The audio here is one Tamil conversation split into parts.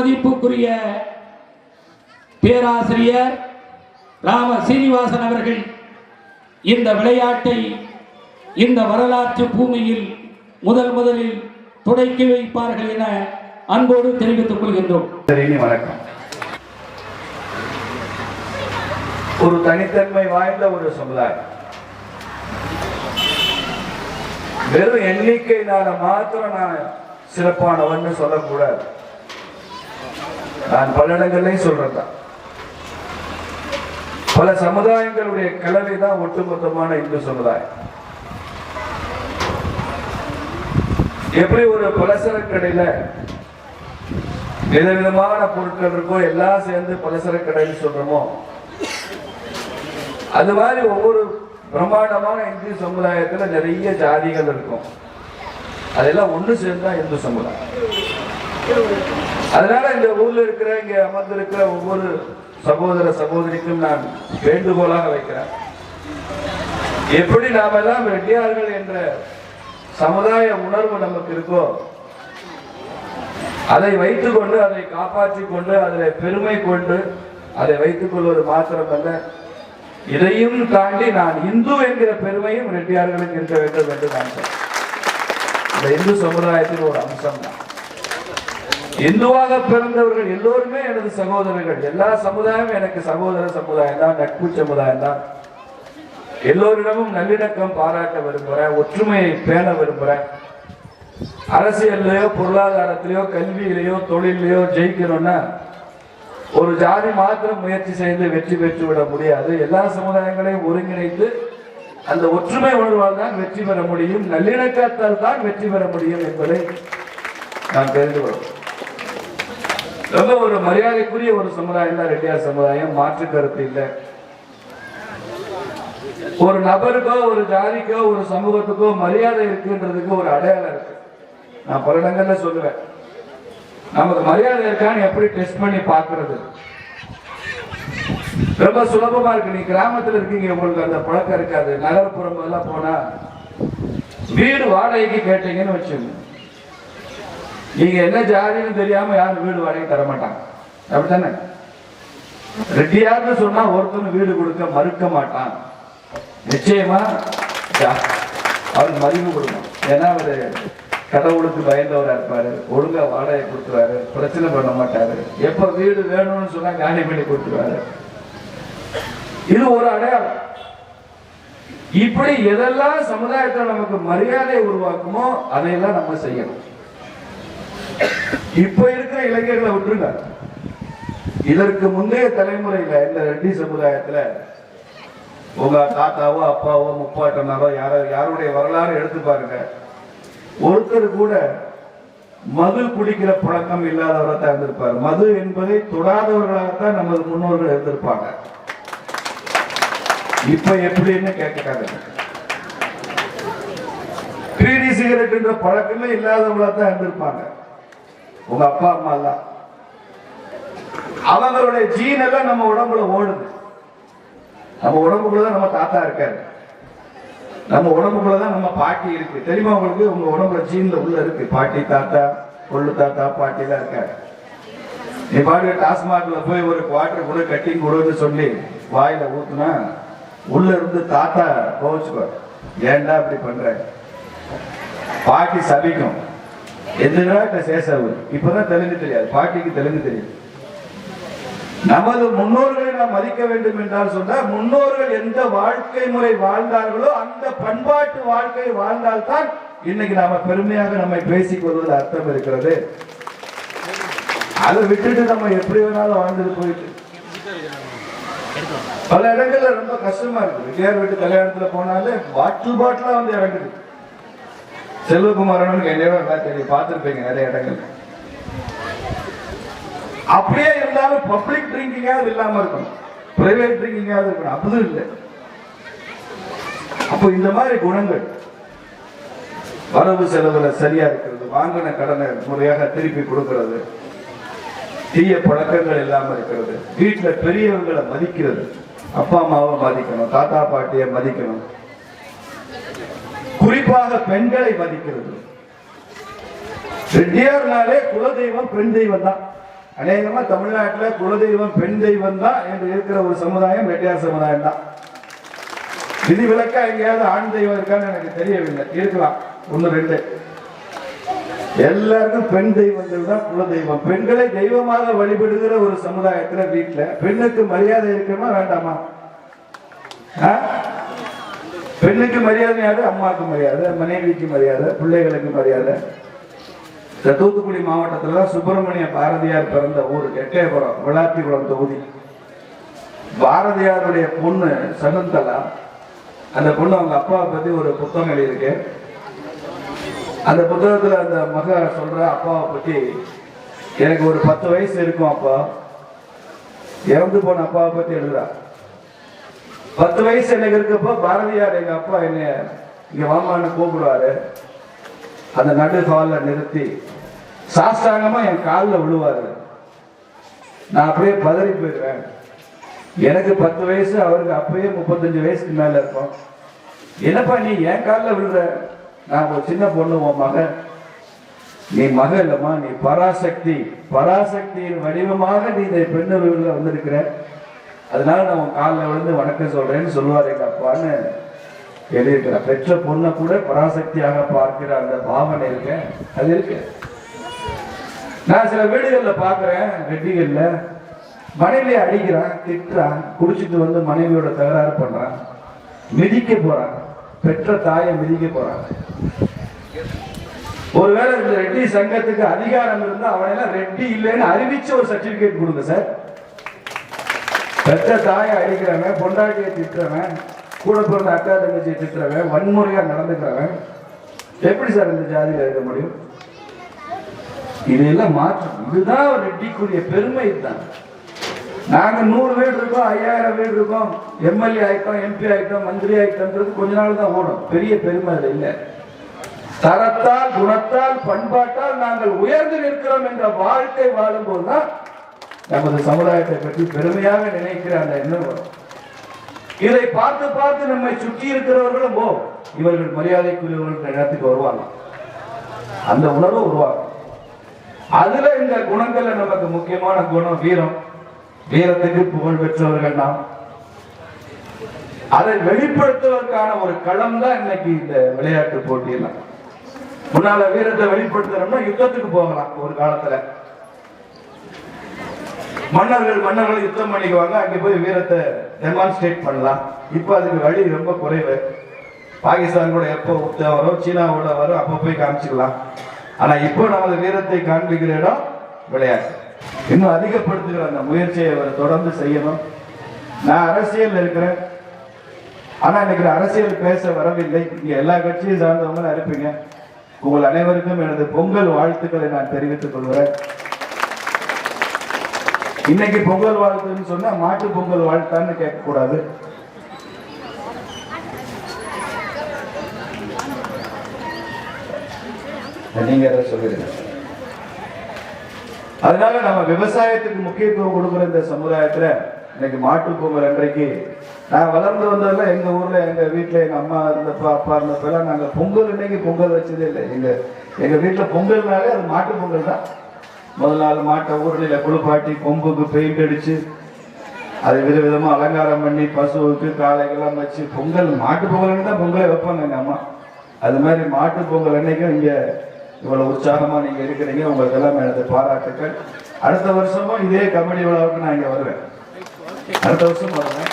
மதிப்புக்குரிய பேராசிரியர் ராம சீனிவாசன் அவர்கள் இந்த விளையாட்டை இந்த வரலாற்று பூமியில் முதல் முதலில் தொடக்கி வைப்பார்கள் என அன்போடு தெரிவித்துக் கொள்கின்றோம். வணக்கம். ஒரு தனித்தன்மை வாய்ந்த ஒரு சமுதாயம். வெறும் எண்ணிக்கையினால மாத்திரம் நான் சிறப்பானவன் சொல்லக்கூடாது. நான் பல இடங்கள்லையும் சொல்றேன் பல சமுதாயங்களுடைய கலவை தான் ஒட்டுமொத்தமான இந்து சமுதாயம். எப்படி ஒரு பலசரக்கு கடையில விதவிதமான பொருட்கள் இருக்கோ எல்லாம் சேர்ந்து பலசர கடைன்னு சொல்றோமோ அது மாதிரி ஒவ்வொரு பிரம்மாண்டமான இந்து சமுதாயத்துல நிறைய ஜாதிகள் இருக்கும். அதெல்லாம் ஒன்று சேர்ந்தா இந்து சமுதாயம். அதனால இந்த ஊர்ல இருக்கிற இங்க அமர்ந்திருக்கிற ஒவ்வொரு சகோதர சகோதரிக்கும் நான் வேண்டுகோளாக வைக்கிறேன். எப்படி நாம எல்லாம் ரெட்டியார்கள் என்ற சமுதாய உணர்வு நமக்கு இருக்கோ அதை வைத்துக்கொண்டு அதை காப்பாற்றி கொண்டு அதில் பெருமை கொண்டு அதை வைத்துக் கொள்வது மாத்திரமல்ல. இதையும் தாண்டி நான் இந்து என்கிற பெருமையும் ரெட்டியார்களுக்கு இருக்க வேண்டும் என்று நான் இந்த இந்து சமுதாயத்தின் ஒரு அம்சம் தான் இந்துவாக பிறந்தவர்கள் எல்லோருமே எனது சகோதரர்கள். எல்லா சமுதாயமும் எனக்கு சகோதர சமுதாயம் தான் நட்பு சமுதாயம் தான். எல்லோரிடமும் நல்லிணக்கம் பாராட்ட விரும்புகிறேன் ஒற்றுமையை பேண விரும்புகிறேன் அரசியல்லையோ பொருளாதாரத்திலேயோ கல்வியிலேயோ தொழிலையோ ஜெயிக்கணும்னா ஒரு ஜாதி மாத்திரம் முயற்சி செய்து வெற்றி பெற்று விட முடியாது. எல்லா சமுதாயங்களையும் ஒருங்கிணைத்து அந்த ஒற்றுமை உணர்வால் தான் வெற்றி பெற முடியும். நல்லிணக்கத்தால் தான் வெற்றி பெற முடியும் என்பதை நான் தெரிந்து கொள்கிறேன். ரொம்ப ஒரு மரியாதைக்குரிய ஒரு சமுதாயம் தான் ரெட்டியார் சமுதாயம் மாற்று கருத்து இல்லை. ஒரு நபருக்கோ ஒரு ஜாதிக்கோ ஒரு சமூகத்துக்கோ மரியாதை இருக்குன்றதுக்கு ஒரு அடையாளம் இருக்கு. நான் பல இடங்கள்ல சொல்லுவேன். நமக்கு மரியாதை இருக்கான்னு எப்படி டெஸ்ட் பண்ணி பாக்குறது ரொம்ப சுலபமா இருக்கு. நீ கிராமத்துல இருக்கீங்க உங்களுக்கு அந்த பழக்கம் இருக்காது. நகர்ப்புறம் எல்லாம் போனா வீடு வாடகைக்கு கேட்டீங்கன்னு வச்சுங்க நீங்க என்ன ஜாதின்னு தெரியாம யாரும் வீடு வாடகை தர மாட்டாங்க. அப்படித்தானே? ரெட்டியார்னு சொன்னா ஒருத்தன் வீடு கொடுக்க மறுக்க மாட்டான். நிச்சயமா? அவருக்கு மதிப்பு கொடுக்கணும். ஏன்னா அவரு கடவுளுக்கு பயந்தவரா இருப்பாரு. ஒழுங்கா வாடகை கொடுத்துருவாரு. பிரச்சனை பண்ண மாட்டாரு. எப்ப வீடு வேணும்னு சொன்னா காலி பண்ணி கொடுத்துருவாரு. இது ஒரு அடையாளம். இப்படி எதெல்லாம் சமுதாயத்தில் நமக்கு மரியாதை உருவாக்குமோ அதையெல்லாம் நம்ம செய்யணும். இப்ப இருக்கிற இளைஞர்களை விட்டுருங்க. இதற்கு முந்தைய தலைமுறையில இந்த ரெட்டி சமுதாயத்துல உங்க தாத்தாவோ அப்பாவோ முப்பாட்டனாரோ யாரோ யாருடைய வரலாறு எடுத்து பாருங்க. ஒருத்தர் கூட மது குடிக்கிற பழக்கம் இல்லாதவராக தான் இருந்திருப்பார். மது என்பதை தொடாதவர்களாகத்தான் நமது முன்னோர்கள் இருந்திருப்பாங்க. இப்ப எப்படின்னு கேட்காது பீடி சிகரெட் என்ற பழக்கமே இல்லாதவங்களா தான் இருந்திருப்பாங்க. உங்க அப்பா அம்மா எல்லாம் அவங்களுடைய ஜீன் எல்லாம் நம்ம உடம்புல ஓடுது. நம்ம உடம்புக்குள்ளதான் நம்ம தாத்தா இருக்காரு. நம்ம உடம்புக்குள்ளதான் நம்ம பாட்டி இருக்கு. தெரியுமா உங்களுக்கு? உங்க உடம்புல ஜீன்ல உள்ள இருக்கு. பாட்டி தாத்தா கொள்ளு தாத்தா பாட்டி எல்லாம் இருக்காரு நீ பாட்டு டாஸ்மாக்ல போய் ஒரு குவார்டர் கூட கட்டிங் கொடுன்னு சொல்லி வாயில ஊத்துனா உள்ள இருந்து தாத்தா கோவிச்சுக்கோ ஏன்டா இப்படி பண்ற? பாட்டி சபிக்கும். எதிராக சேசாவு? இப்பதான் தெலுங்கு தெரியாது. பாட்டிக்கு தெலுங்கு தெரியும். நமது முன்னோர்களை நாம் மதிக்க வேண்டும் என்றால் சொன்னால் முன்னோர்கள் எந்த வாழ்க்கை முறை வாழ்ந்தார்களோ அந்த பண்பாட்டு வாழ்க்கை வாழ்ந்தால்தான் இன்னைக்கு நாம பெருமையாக நம்மை பேசிக் கொள்வது அர்த்தம் இருக்கிறது. அதை விட்டுட்டு நம்ம எப்படி வேணாலும் வாழ்ந்துட்டு போயிட்டு. பல இடங்கள்ல ரொம்ப கஷ்டமா இருக்கு விஜயார் வீட்டு கல்யாணத்துல போனாலே பாட்டில் பாட்டிலா வந்து இறங்குது. செல்வகுமாரனுக்கு என்னையோட நல்லா தெரியும். பார்த்திருப்பீங்க நிறைய இடங்கள்ல அப்படியே இருந்தாலும் பப்ளிக் ட்ரிங்கிங்காவது இல்லாம இருக்கணும். பிரைவேட் ட்ரிங்கிங்காவது இருக்கணும். அதுவும் இல்லை. அப்போ இந்த மாதிரி குணங்கள் வரவு செலவுல சரியா இருக்கிறது வாங்கின கடனை முறையாக திருப்பி கொடுக்கிறது தீய பழக்கங்கள் இல்லாம இருக்கிறது வீட்டுல பெரியவங்களை மதிக்கிறது அப்பா அம்மாவை மதிக்கணும் தாத்தா பாட்டியை மதிக்கணும் குறிப்பாக பெண்களை மதிக்கிறது ரெட்டியார்னாலே குலதெய்வம் பெண் தெய்வம் தான். அநேகமா தமிழ்நாட்டில் குலதெய்வம் பெண் தெய்வம் தான் என்று இருக்கிற ஒரு சமுதாயம் ரெட்டியார் சமுதாயம் தான். விதிவிலக்கா எங்கேயாவது ஆண் தெய்வம் இருக்கான்னு எனக்கு தெரியவில்லை. இருக்கலாம். ஒன்று ரெண்டு. எல்லாருக்கும் பெண் தெய்வங்கள் தான் குல தெய்வம் பெண்களை தெய்வமாக வழிபடுகிற ஒரு சமுதாயத்துல வீட்டுல பெண்ணுக்கு மரியாதை இருக்குமா வேண்டாமா? பெண்ணுக்கு மரியாதை யாரு? அம்மாவுக்கு மரியாதை மனைவிக்கு மரியாதை பிள்ளைகளுக்கு மரியாதை. இந்த தூத்துக்குடி மாவட்டத்தில் தான் சுப்பிரமணிய பாரதியார் பிறந்த ஊர் எட்டயபுரம் விளாத்திபுரம் தொகுதி. பாரதியாருடைய பொண்ணு சகுந்தலா அந்த பொண்ணு அவங்க அப்பாவை பத்தி ஒரு புத்தகம் எழுதியிருக்கு. அந்த புத்தகத்துல அந்த மக சொல்ற அப்பாவை பத்தி எனக்கு ஒரு பத்து வயசு இருக்கும் அப்பா. இறந்து போன அப்பாவை பத்தி எழுதுறா. பத்து வயசு எனக்கு இருக்கப்போ பாரதியார் எங்க அப்பா என்னை இங்க வாமான்னு கூப்பிடுவாரு. அந்த நடு ஹாலில் நிறுத்தி சாஸ்தாங்கமா என் காலில் விழுவாரு. நான் அப்படியே பதறி போயிடுவேன். எனக்கு பத்து வயசு அவருக்கு அப்பயே முப்பத்தஞ்சு வயசுக்கு மேல இருக்கும். என்னப்பா நீ என் காலில் விழுற? நான் ஒரு சின்ன பொண்ணு உன் மகன். நீ மக இல்லம்மா நீ பராசக்தி. பராசக்தியின் வடிவமாக நீ இந்த பெண்ணு வந்திருக்கிற. அதனால நான் உன் காலில் விழுந்து வணக்கம் சொல்றேன்னு சொல்லுவார் எங்க அப்பான்னு எழுதியிருக்கிறார். பெற்ற பொண்ணை கூட பராசக்தியாக பார்க்கிற அந்த பாவனை இருக்க அது இருக்கு. நான் சில வீடுகளில் பார்க்குறேன் வெட்டிகளில். மனைவியை அடிக்கிறான் திட்டுறான் குடிச்சிட்டு வந்து மனைவியோட தகராறு பண்றான் மிதிக்க போறான் பெற்ற தாயை மிதிக்க போறான். ஒருவேளை இந்த ரெட்டி சங்கத்துக்கு அதிகாரம் இருந்தால் அவனெல்லாம் ரெட்டி இல்லைன்னு அறிவிச்ச ஒரு சர்டிபிகேட் கொடுங்க சார். பெற்ற தாயை அடிக்கிறவன் பொண்டாட்டியை திட்டுறவன் கூட பிறந்த அக்கா தங்கச்சியை திட்டுறவன் வன்முறையா நடந்துக்கிறவன். எப்படி சார் இந்த ஜாதியில் இருக்க முடியும்? இதையெல்லாம் மாற்றம் இதுதான் ஒரு ரெட்டிக்குரிய பெருமை தான் நாங்க நூறு வீடு இருக்கோம் ஐயாயிரம் வீடு இருக்கோம். எம்எல்ஏ ஆயிட்டோம் எம்பி ஆயிட்டோம் மந்திரி ஆயிட்டோம்ன்றது கொஞ்ச நாள் தான் ஓடும். பெரிய பெருமை அது இல்லை. தரத்தால் குணத்தால் பண்பாட்டால் நாங்கள் உயர்ந்து நிற்கிறோம் என்ற வாழ்க்கை வாழும்போது தான் நமது சமுதாயத்தை பற்றி பெருமையாக நினைக்கிற அந்த எண்ணம் வரும். இதை பார்த்து பார்த்து நம்மை சுற்றி இருக்கிறவர்களும் ஓ இவர்கள் மரியாதைக்குரியவர்கள் இடத்துக்கு வருவாங்க. அந்த உணர்வு உருவாகும். அதுல இந்த குணங்கள்ல நமக்கு முக்கியமான குணம் வீரம். வீரத்துக்கு புகழ் பெற்றவர்கள் நாம். அதை வெளிப்படுத்துவதற்கான ஒரு களம் தான் இன்னைக்கு இந்த விளையாட்டு போட்டியெல்லாம் முன்னால வீரத்தை வெளிப்படுத்தணும்னா யுத்தத்துக்கு போகலாம் ஒரு காலத்துல. மன்னர்கள் மன்னர்கள் யுத்தம் பண்ணிக்குவாங்க. அங்க போய் வீரத்தை டெமான்ஸ்ட்ரேட் பண்ணலாம். இப்போ அதுக்கு வழி ரொம்ப குறைவு. பாகிஸ்தான் கூட எப்போ யுத்தம் வரும் சீனாவோட வரும் அப்போ போய் காமிச்சிக்கலாம். ஆனால் இப்போ நமது வீரத்தை காண்பிக்கிற இடம் விளையாட்டு. இன்னும் அதிகப்படுத்துகிற அந்த முயற்சியை அவர் தொடர்ந்து செய்யணும். நான் அரசியல் இருக்கிறேன். ஆனால் இன்னைக்கு நான் அரசியல் பேச வரவில்லை. இங்கே எல்லா கட்சியும் சார்ந்தவங்க இருப்பீங்க உங்கள் அனைவருக்கும் எனது பொங்கல் வாழ்த்துக்களை நான் தெரிவித்துக் கொள்கிறேன். இன்னைக்கு பொங்கல் வாழ்த்துன்னு சொன்னா மாட்டு பொங்கல் வாழ்த்தான்னு கேட்க கூடாது நீங்க எதை சொல்லிடுங்க. அதனால நம்ம விவசாயத்துக்கு முக்கியத்துவம் கொடுக்குற இந்த சமுதாயத்துல இன்னைக்கு மாட்டு பொங்கல் அன்றைக்கு நான் வளர்ந்து வந்ததெல்லாம் எங்க ஊர்ல எங்க வீட்டுல எங்க அம்மா இருந்தப்ப அப்பா இருந்தப்ப எல்லாம் நாங்க பொங்கல் இன்னைக்கு பொங்கல் வச்சதே இல்லை. எங்க எங்க வீட்டுல பொங்கல்னாலே அது மாட்டு பொங்கல் தான். முதல் நாள் மாட்டை ஊரில் குளிப்பாட்டி கொம்புக்கு பெயிண்ட் அடிச்சு அதை விதவிதமாக அலங்காரம் பண்ணி பசுவுக்கு காலைகள்லாம் வச்சு பொங்கல் மாட்டு பொங்கல் தான் பொங்கலே வைப்பாங்க எங்கள் அம்மா. அது மாதிரி மாட்டு பொங்கல் அன்னைக்கும் இங்கே இவ்வளோ உற்சாகமாக நீங்கள் இருக்கிறீங்க. உங்களுக்கு எல்லாம் எனது பாராட்டுக்கள். அடுத்த வருஷமும் இதே கபடி விழாவுக்கு நான் இங்கே வருவேன். அடுத்த வருஷம் வருவேன்.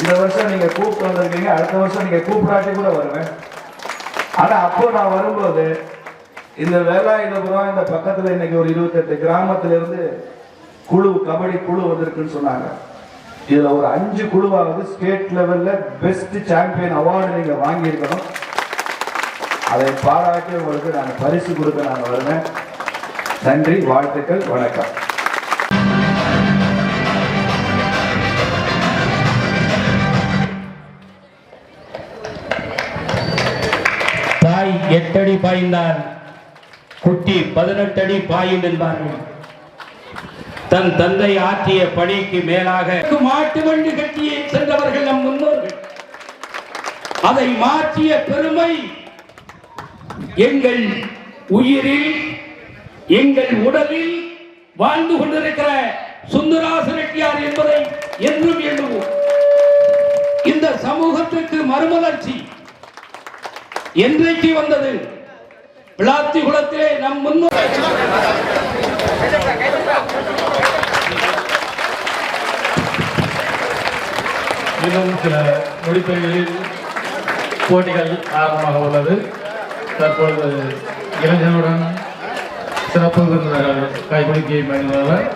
இந்த வருஷம் நீங்கள் கூப்பிட்டு வந்திருக்கீங்க. அடுத்த வருஷம் நீங்கள் கூப்பிடாட்டி கூட வருவேன். ஆனால் அப்போ நான் வரும்போது இந்த வேலாயுதபுரம் இந்த பக்கத்துல இன்னைக்கு ஒரு இருபத்தெட்டு கிராமத்துல இருந்து குழு கபடி குழு வந்திருக்குன்னு சொன்னாங்க. இதுல ஒரு அஞ்சு குழுவாவது ஸ்டேட் லெவல்ல பெஸ்ட் சாம்பியன் அவார்டு நீங்க வாங்கியிருக்கணும். அதை பாராட்டி உங்களுக்கு நான் பரிசு கொடுக்க நான் வருவேன். நன்றி வாழ்த்துக்கள் வணக்கம். தாய் எட்டடி பாய்ந்தான். குட்டி பதினெட்டு அடி பாயும் என்பார்கள். தன் தந்தை ஆற்றிய பணிக்கு மேலாக மாட்டு வண்டி கட்டி சென்றவர்கள் நம் முன்னோர்கள். அதை மாற்றிய பெருமை எங்கள் உயிரில் எங்கள் உடலில் வாழ்ந்து கொண்டிருக்கிற சுந்தராச ரெட்டியார் என்பதை என்றும் எண்ணுவோம். இந்த சமூகத்துக்கு மறுமலர்ச்சி என்றைக்கு வந்தது? விளாத்தி குளத்திலே நம் முன்னோர் இன்னும் சில நொடிப்பகுதிகளில் போட்டிகள் ஆரம்பமாக உள்ளது. தற்பொழுது இளைஞர்களுடன் சிறப்பு விருந்தினர்கள் கைகுலுக்கி மகிழ்ந்தவர்